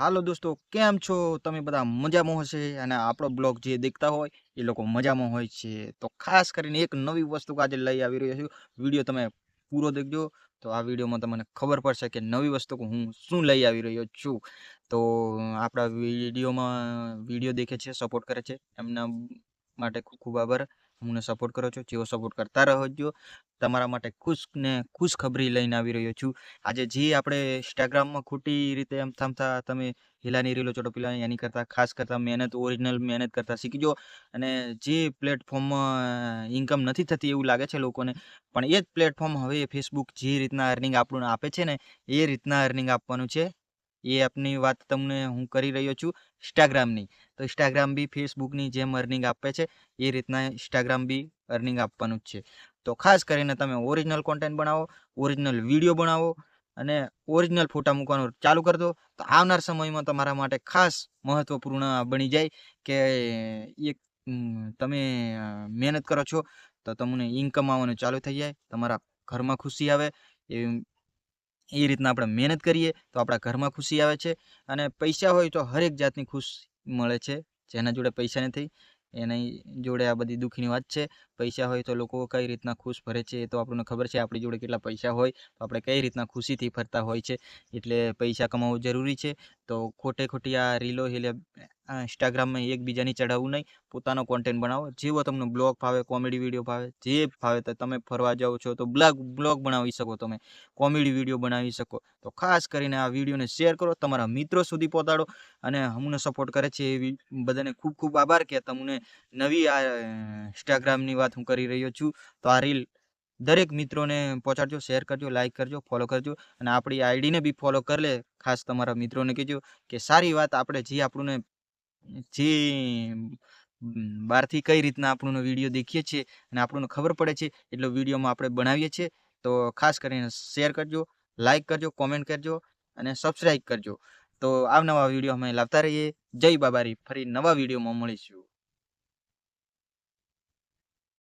હાલો દોસ્તો, કેમ છો? તમે બધા મજામાં હશે? અને આપણો બ્લોગ જે દેખતા હોય, એ લોકો મજામાં હોય છે. તો ખાસ કરીને એક નવી વસ્તુ આજે લઈ આવી રહ્યો છું. વીડિયો તમે પૂરો દેખજો. તો આ વિડીયોમાં તમને ખબર પડશે કે નવી વસ્તુ હું શું લઈ આવી રહ્યો છું. તો આપણા વિડીયોમાં વીડિયો દેખે છે સપોર્ટ કરે છે. એમના માટે ખૂબ ખૂબ આભાર. અમને સપોર્ટ કરો છો જેવો સપોર્ટ કરતા રહેજો તમારા માટે ખુશ ને ખુશ ખબરી લઈને આવી રહ્યો છું. આજે જે આપણે ઇન્સ્ટાગ્રામમાં ખોટી રીતે એમ થામતા તમે હિલાની રીલો, ચોટો પેલા એની કરતાં ખાસ કરતાં મહેનત ઓરિજિનલ મહેનત કરતાં શીખજો. અને જે પ્લેટફોર્મમાં ઇન્કમ નથી થતી એવું લાગે છે લોકોને, પણ એ જ પ્લેટફોર્મ હવે ફેસબુક જે રીતના અર્નિંગ આપણને આપે છે ને, એ રીતના અર્નિંગ આપવાનું છે. એ એપની વાત તમને હું કરી રહ્યો છું ઇન્સ્ટાગ્રામની તો ઇન્સ્ટાગ્રામ બી ફેસબુકની જેમ અર્નિંગ આપે છે, એ રીતના ઇન્સ્ટાગ્રામ બી અર્નિંગ આપવાનું જ છે. તો ખાસ કરીને તમે ઓરિજિનલ કોન્ટેન્ટ બનાવો ઓરિજિનલ વીડિયો બનાવો અને ઓરિજિનલ ફોટા મૂકવાનું ચાલુ કરી દો. તો આવનાર સમયમાં તમારા માટે ખાસ મહત્વપૂર્ણ બની જાય કે એક તમે મહેનત કરો છો, તો તમને ઇન્કમ આવવાનું ચાલુ થઈ જાય, તમારા ઘરમાં ખુશી આવે એ એ રીતના આપણે મહેનત કરીએ તો આપણા ઘરમાં ખુશી આવે છે અને પૈસા હોય તો હરેક જાતની ખુશ મળે છે, જેના જોડે પૈસા નથી, એની જોડે આ બધી દુઃખની વાત છે. પૈસા હોય તો લોકો કઈ રીતના ખુશ ફરે છે એ તો આપણને ખબર છે, આપણી જોડે કેટલા પૈસા હોય તો આપણે કઈ રીતના ખુશીથી ફરતા હોય છે. એટલે પૈસા કમાવવું જરૂરી છે. તો ખોટે ખોટી આ રીલો આ ઇન્સ્ટાગ્રામમાં એકબીજાની ચઢાવવું નહીં, પોતાનો કોન્ટેન્ટ બનાવો. જેવો તમને બ્લોગ ફાવે કોમેડી વીડિયો ફાવે, જે ફાવે તો તમે ફરવા જાઓ છો તો બ્લોગ બ્લોગ બનાવી શકો તમે કોમેડી વીડિયો બનાવી શકો. તો ખાસ કરીને આ વિડીયોને શેર કરો, તમારા મિત્રો સુધી પહોંચાડો અને અમને સપોર્ટ કરે છે એવી બધાને ખૂબ ખૂબ આભાર કે તમને નવી આ ઇન્સ્ટાગ્રામની વાત હું કરી રહ્યો છું. તો આ રીલ દરેક મિત્રોને પહોંચાડજો, શેર કરજો લાઈક કરજો ફોલો કરજો અને આપણી આઈડીને બી ફોલો કરી લે. ખાસ તમારા મિત્રોને કહેજો કે સારી વાત આપણે જે આપણને જે બહારથી કઈ રીતના આપણને વીડિયો દેખીએ છીએ અને આપણને ખબર પડે છે એટલો વિડીયોમાં આપણે બનાવીએ છીએ, તો ખાસ કરીને શેર કરજો લાઇક કરજો, કોમેન્ટ કરજો અને સબસ્ક્રાઈબ કરજો. તો આવનવા વીડિયો અમે લાવતા રહીએ. જય બાબારી. ફરી નવા વિડીયોમાં મળીશું.